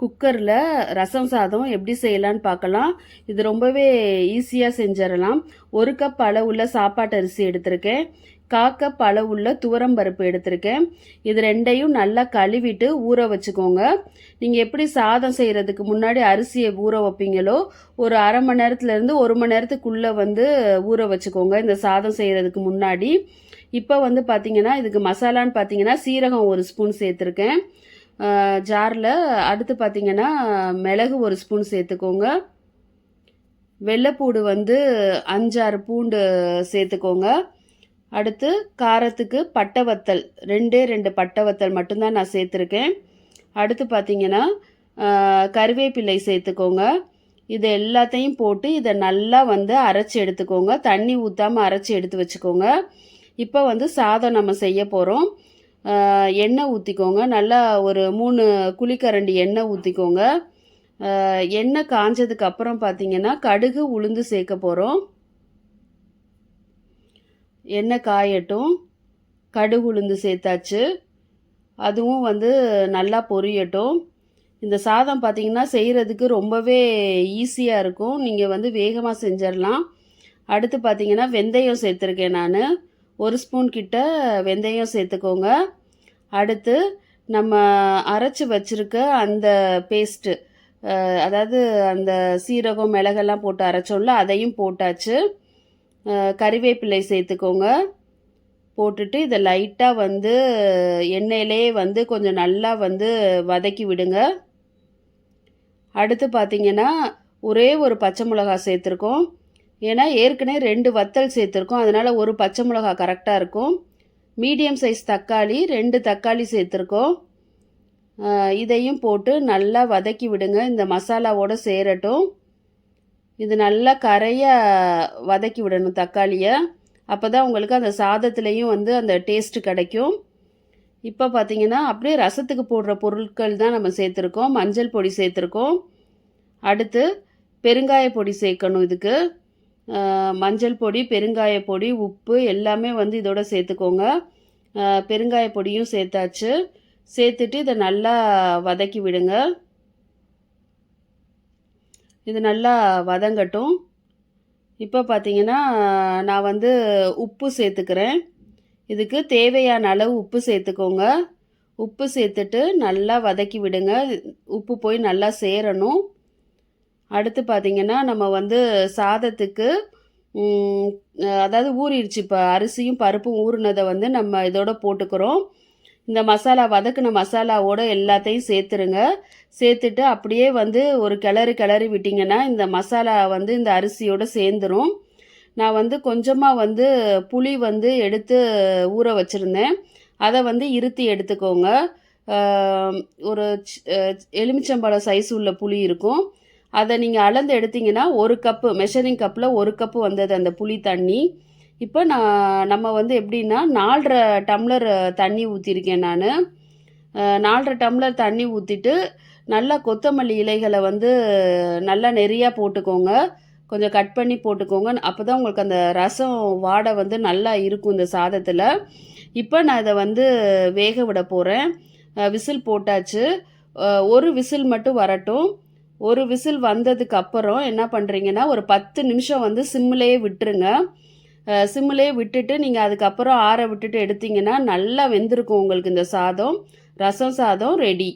குக்கரில் ரசம் சாதம் எப்படி செய்யலான்னு பார்க்கலாம். இது ரொம்பவே ஈஸியாக செஞ்சிடலாம். ஒரு கப் அளவுள்ள சாப்பாட்டு அரிசி எடுத்திருக்கேன். கா கப் அளவுள்ள துவரம் பருப்பு எடுத்திருக்கேன். இது ரெண்டையும் நல்லா கழுவிட்டு ஊற வச்சுக்கோங்க. நீங்கள் எப்படி சாதம் செய்கிறதுக்கு முன்னாடி அரிசியை ஊற வைப்பீங்களோ ஒரு அரை மணி நேரத்துலேருந்து ஒரு மணி நேரத்துக்குள்ளே வந்து ஊற வச்சுக்கோங்க. இந்த சாதம் செய்கிறதுக்கு முன்னாடி. இப்போ வந்து பார்த்தீங்கன்னா இதுக்கு மசாலான்னு பார்த்தீங்கன்னா சீரகம் ஒரு ஸ்பூன் சேர்த்துருக்கேன். ஜாரில் அடுத்து பார்த்தீங்கன்னா மிளகு ஒரு ஸ்பூன் சேர்த்துக்கோங்க. வெள்ளைப்பூடு வந்து அஞ்சாறு பூண்டு சேர்த்துக்கோங்க. அடுத்து காரத்துக்கு பட்டை வத்தல் ரெண்டே ரெண்டு பட்டை வத்தல் மட்டும்தான் நான் சேர்த்துருக்கேன். அடுத்து பார்த்தீங்கன்னா கருவேப்பிலை சேர்த்துக்கோங்க. இது எல்லாத்தையும் போட்டு இதை நல்லா வந்து அரைச்சி எடுத்துக்கோங்க. தண்ணி ஊற்றாமல் அரைச்சி எடுத்து வச்சுக்கோங்க. இப்போ வந்து சாதம் நம்ம செய்ய போகிறோம் எண்ணெய் ஊற்றிக்கோங்க நல்லா ஒரு மூணு குழிக்கரண்டி எண்ணெய் ஊற்றிக்கோங்க எண்ணெய் காஞ்சதுக்கு அப்புறம் பார்த்தீங்கன்னா கடுகு உளுந்து சேர்க்க போகிறோம் எண்ணெய் காயட்டும். கடுகு உளுந்து சேர்த்தாச்சு. அதுவும் வந்து நல்லா பொரியட்டும். இந்த சாதம் பார்த்தீங்கன்னா செய்கிறதுக்கு ரொம்பவே ஈஸியாக இருக்கும். நீங்கள் வந்து வேகமாக செஞ்சிடலாம். அடுத்து பார்த்தீங்கன்னா வெந்தயம் சேர்த்துருக்கேன் நான். ஒரு ஸ்பூன் கிட்ட வெந்தயம் சேர்த்துக்கோங்க. அடுத்து நம்ம அரைச்சி வச்சுருக்க அந்த பேஸ்ட்டு அதாவது அந்த சீரகம் மிளகெல்லாம் போட்டு அரைச்சோம்ல அதையும் போட்டாச்சு. கறிவேப்பிலை சேர்த்துக்கோங்க. போட்டுட்டு இதை லைட்டாக வந்து எண்ணெயிலே வந்து கொஞ்சம் நல்லா வந்து வதக்கி விடுங்க. அடுத்து பார்த்தீங்கன்னா ஒரே ஒரு பச்சை மிளகா சேர்த்துருக்கோம். ஏன்னா ஏற்கனவே ரெண்டு வத்தல் சேர்த்துருக்கோம். அதனால் ஒரு பச்சை மிளகா கரெக்டாக இருக்கும். மீடியம் சைஸ் தக்காளி ரெண்டு தக்காளி சேர்த்துருக்கோம். இதையும் போட்டு நல்லா வதக்கி விடுங்க. இந்த மசாலாவோடு சேரட்டும். இது நல்லா கரையாக வதக்கி விடணும் தக்காளியை. அப்போ தான் உங்களுக்கு அந்த சாதத்துலேயும் வந்து அந்த டேஸ்ட்டு கிடைக்கும். இப்போ பார்த்தீங்கன்னா அப்படியே ரசத்துக்கு போடுற பொருட்கள் தான் நம்ம சேர்த்துருக்கோம். மஞ்சள் பொடி சேர்த்துருக்கோம். அடுத்து பெருங்காய பொடி சேர்க்கணும் இதுக்கு. மஞ்சள் பொடி பெருங்காய பொடி உப்பு எல்லாமே வந்து இதோட சேர்த்துக்கோங்க. பெருங்காய பொடியும் சேர்த்தாச்சு. சேர்த்துட்டு இதை நல்லா வதக்கி விடுங்க. இது நல்லா வதங்கட்டும். இப்போ பார்த்தீங்கன்னா நான் வந்து உப்பு சேர்த்துக்கிறேன். இதுக்கு தேவையான அளவு உப்பு சேர்த்துக்கோங்க. உப்பு சேர்த்துட்டு நல்லா வதக்கி விடுங்க. உப்பு போய் நல்லா சேரணும். அடுத்து பார்த்திங்கன்னா நம்ம வந்து சாதத்துக்கு அதாவது ஊறிடுச்சு. இப்போ அரிசியும் பருப்பும் ஊறினதை வந்து நம்ம இதோட போட்டுக்கிறோம். இந்த மசாலா வதக்குன மசாலாவோட எல்லாத்தையும் சேர்த்துருங்க. சேர்த்துட்டு அப்படியே வந்து ஒரு கிளறு கிளறி விட்டிங்கன்னா இந்த மசாலா வந்து இந்த அரிசியோடு சேர்ந்துடும் நான் வந்து கொஞ்சமாக வந்து புளி வந்து எடுத்து ஊற வச்சுருந்தேன். அதை வந்து இருத்தி எடுத்துக்கோங்க. ஒரு எலுமிச்சம்பழம் சைஸ் உள்ள புளி இருக்கும். அதை நீங்கள் அளந்து எடுத்தீங்கன்னா ஒரு கப்பு மெஷரிங் கப்பில் ஒரு கப்பு வந்தது அந்த புளி தண்ணி. இப்போ நான் நம்ம வந்து எப்படின்னா நாலரை டம்ளர் தண்ணி ஊற்றிருக்கேன் நான். நாலரை டம்ளர் தண்ணி ஊற்றிட்டு நல்லா கொத்தமல்லி இலைகளை வந்து நல்லா நிறையா போட்டுக்கோங்க. கொஞ்சம் கட் பண்ணி போட்டுக்கோங்க. அப்போ தான் உங்களுக்கு அந்த ரசம் வாடை வந்து நல்லா இருக்கும் இந்த சாதத்தில். இப்போ நான் இதை வந்து வேக விட போகிறேன் விசில் போட்டாச்சு. ஒரு விசில் மட்டும் வரட்டும். ஒரு விசில் வந்ததுக்கு அப்புறம் என்ன பண்ணுறீங்கன்னா ஒரு பத்து நிமிஷம் வந்து சிம்மிலேயே விட்டுருங்க. சிம்மிலே விட்டுட்டு நீங்கள் அதுக்கப்புறம் ஆற விட்டுட்டு எடுத்தீங்கன்னா நல்லா வெந்திருக்கும் உங்களுக்கு இந்த சாதம். ரசம் சாதம் ரெடி